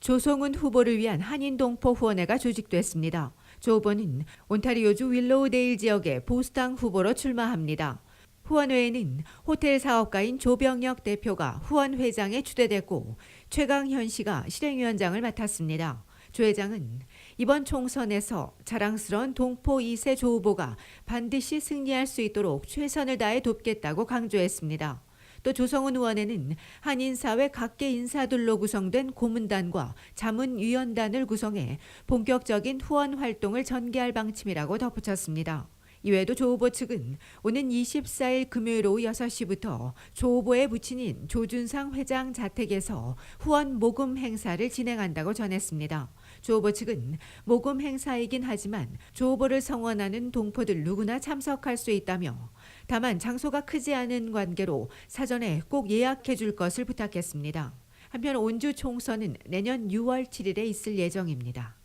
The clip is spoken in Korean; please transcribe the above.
조성은 후보를 위한 한인 동포 후원회가 조직됐습니다. 조 후보는 온타리오주 윌로우데일 지역의 보수당 후보로 출마합니다. 후원회에는 호텔 사업가인 조병혁 대표가 후원회장에 추대됐고 최강현 씨가 실행위원장을 맡았습니다. 조 회장은 이번 총선에서 자랑스러운 동포 2세 조 후보가 반드시 승리할 수 있도록 최선을 다해 돕겠다고 강조했습니다. 또 조성은 의원에는 한인사회 각계 인사들로 구성된 고문단과 자문위원단을 구성해 본격적인 후원 활동을 전개할 방침이라고 덧붙였습니다. 이외에도 조 후보 측은 오는 24일 금요일 오후 6시부터 조 후보의 부친인 조준상 회장 자택에서 후원 모금 행사를 진행한다고 전했습니다. 조 후보 측은 모금 행사이긴 하지만 조 후보를 성원하는 동포들 누구나 참석할 수 있다며 다만 장소가 크지 않은 관계로 사전에 꼭 예약해 줄 것을 부탁했습니다. 한편 온주 총선은 내년 6월 7일에 있을 예정입니다.